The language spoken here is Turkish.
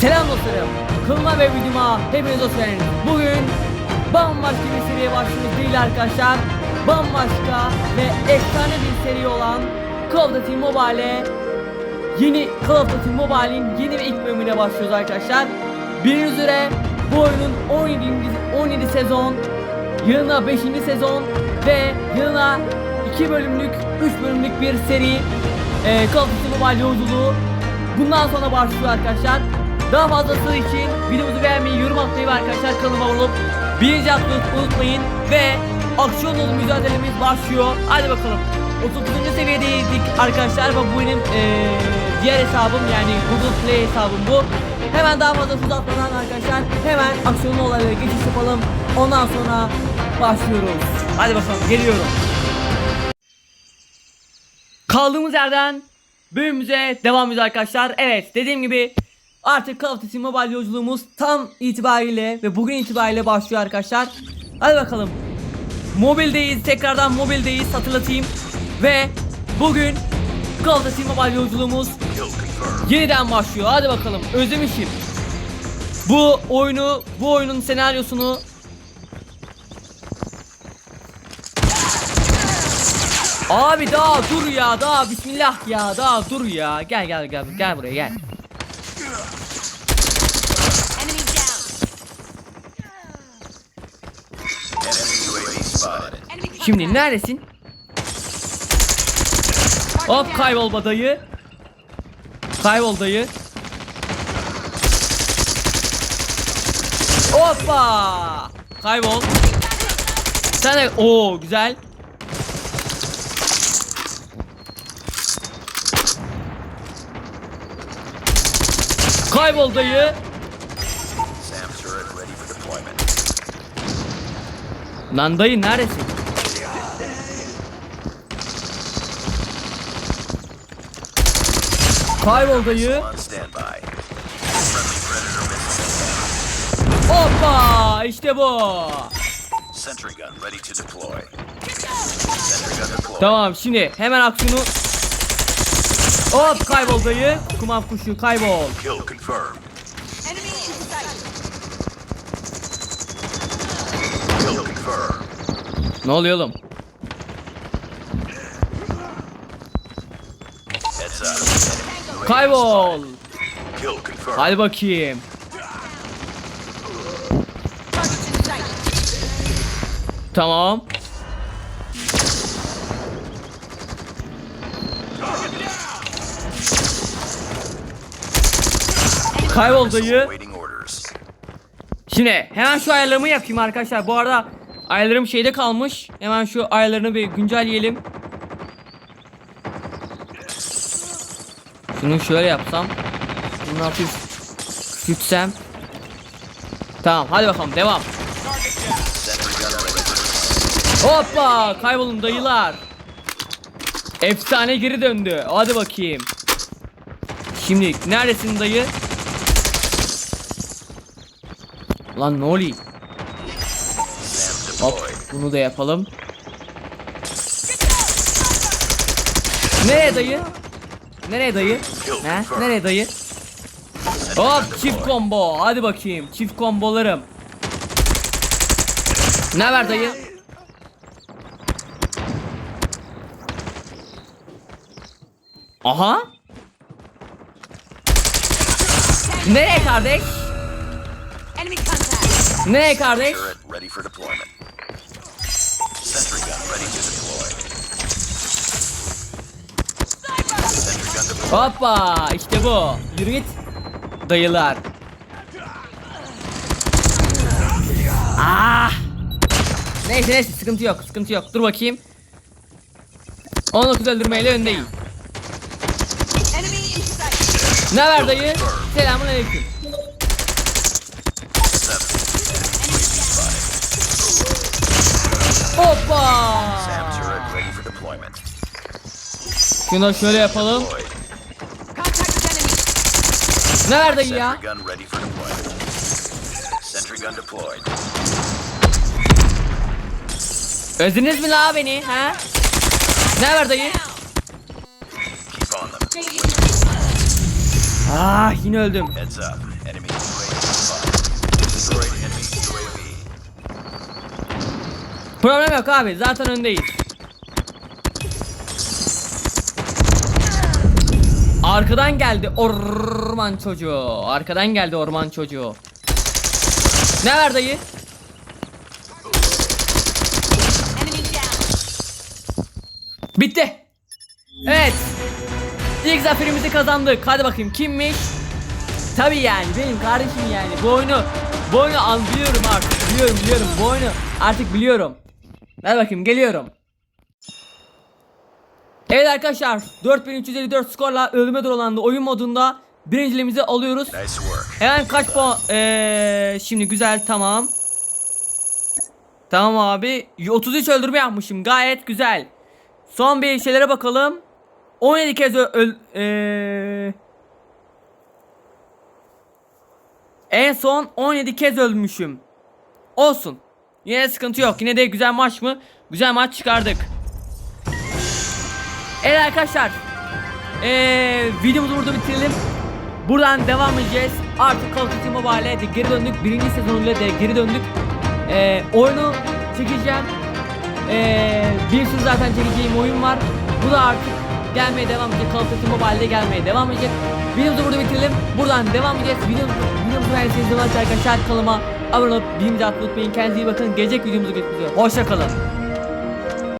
Selam dostlarım. Kılma ve videoma hepiniz hoş geldiniz. Bugün bambaşka bir seriye başlıyoruz değil arkadaşlar. Bambaşka ve efsane bir seri olan Call of Duty Mobile'e yeni Call of Duty Mobile'in yeni ve ilk bölümüne başlıyoruz arkadaşlar. Bildiğiniz üzere bu oyunun 17. 17 sezon, yanına 5. sezon ve yanına 2 bölümlük, 3 bölümlük bir seri e, Call of Duty Mobile yolculuğu bundan sonra başlıyor arkadaşlar. Daha fazlası için videomuzu beğenmeyi, yorum atmayı ve arkadaşlar kanalıma olup birinci atmayı unutmayın ve aksiyon dolu mücadelemiz başlıyor. Hadi bakalım. 39. seviyedeydik arkadaşlar ve bu benim eee, diğer hesabım yani Google Play hesabım bu. Hemen daha fazla uzatmadan arkadaşlar hemen aksiyonlu olaylara geçiş yapalım. Ondan sonra başlıyoruz. Hadi bakalım geliyorum. Kaldığımız yerden bölümümüze devam ediyoruz arkadaşlar. Evet dediğim gibi artık Call of Duty Mobile yolculuğumuz tam itibariyle ve bugün itibariyle başlıyor arkadaşlar. Hadi bakalım. Mobildeyiz tekrardan mobildeyiz hatırlatayım. Ve bugün Call of Duty Mobile yolculuğumuz yeniden başlıyor. Hadi bakalım özlemişim. Bu oyunu bu oyunun senaryosunu Abi daha dur ya daha bismillah ya daha dur ya gel gel gel gel buraya gel Şimdi neredesin? Hop kaybol dayı Kaybol dayı Hoppa Kaybol Sen de o güzel Kaybol dayı. Lan dayı neredesin? Kaybol dayı. Hoppa işte bu Sentry gun ready to deploy. Sentry gun deployed. Tamam şimdi hemen aksiyonu Hop kaybol dayı Kumav kuşu kaybol. Ne oluyor oğlum? Kaybol. Hadi bakayım. Tamam Kaybol dayı. Şimdi hemen şu ayarlarımı yapayım arkadaşlar. Bu arada ayarlarım şeyde kalmış. Hemen şu ayarlarını bir güncelleyelim. Şunu şöyle yapsam. Bunu hafif küçültsem. Tamam hadi bakalım devam. Hoppa kaybolun dayılar. Efsane geri döndü. Hadi bakayım. Şimdi neredesin dayı? Lan ne oluyor? Hop bunu da yapalım. Nereye dayı? Nereye dayı? He? Nereye dayı? Hop çift combo. Hadi bakayım. Çift kombolarım. Ne ver dayı? Aha. Nereye kardeş? Nereye kardeş? Hoppa işte bu. Yürü git. Dayılar. Ah. Neyse neyse sıkıntı yok sıkıntı yok. Dur bakayım. 19 öldürmeyle öndeyim. Ne ver dayı? Selamun aleyküm. Hoppa. Şunu şöyle yapalım. Gun deployed. Özlediniz mi la beni ha? Ne ver dayı? Ah yine öldüm. Problem yok abi zaten öndeyiz. Arkadan geldi orman çocuğu. Arkadan geldi orman çocuğu. Ne var dayı? Bitti. Evet. İlk zaferimizi kazandık. Hadi bakayım kimmiş? Tabii yani benim kardeşim yani. Bu oyunu bu oyunu an biliyorum artık. Biliyorum biliyorum. Bu oyunu artık biliyorum. Hadi bakayım geliyorum. Evet arkadaşlar 4354 skorla ölüme dolandı oyun modunda birinciliğimizi alıyoruz. Nice. Hemen kaç puan? Eee şimdi güzel tamam. Tamam abi. 33 öldürme yapmışım. Gayet güzel. Son bir şeylere bakalım. 17 kez öl eee En son 17 kez ölmüşüm. Olsun. Yine sıkıntı yok. Yine de güzel maç mı? Güzel maç çıkardık. Evet arkadaşlar. Eee videomuzu burada bitirelim. Buradan devam edeceğiz. Artık Call of Duty Mobile'e de geri döndük. Birinci sezonuyla de geri döndük. Eee oyunu çekeceğim. Eee bir sürü zaten çekeceğim oyun var. Bu da artık gelmeye devam edecek. Call of Duty Mobile'de gelmeye devam edecek. Videomuzu burada bitirelim. Buradan devam edeceğiz. Videomuzu, videomuzu beğendiyseniz arkadaşlar kanalıma abone olup bildirimleri atmayı unutmayın. Kendinize iyi bakın. Gelecek videomuzda görüşmek üzere. Hoşçakalın.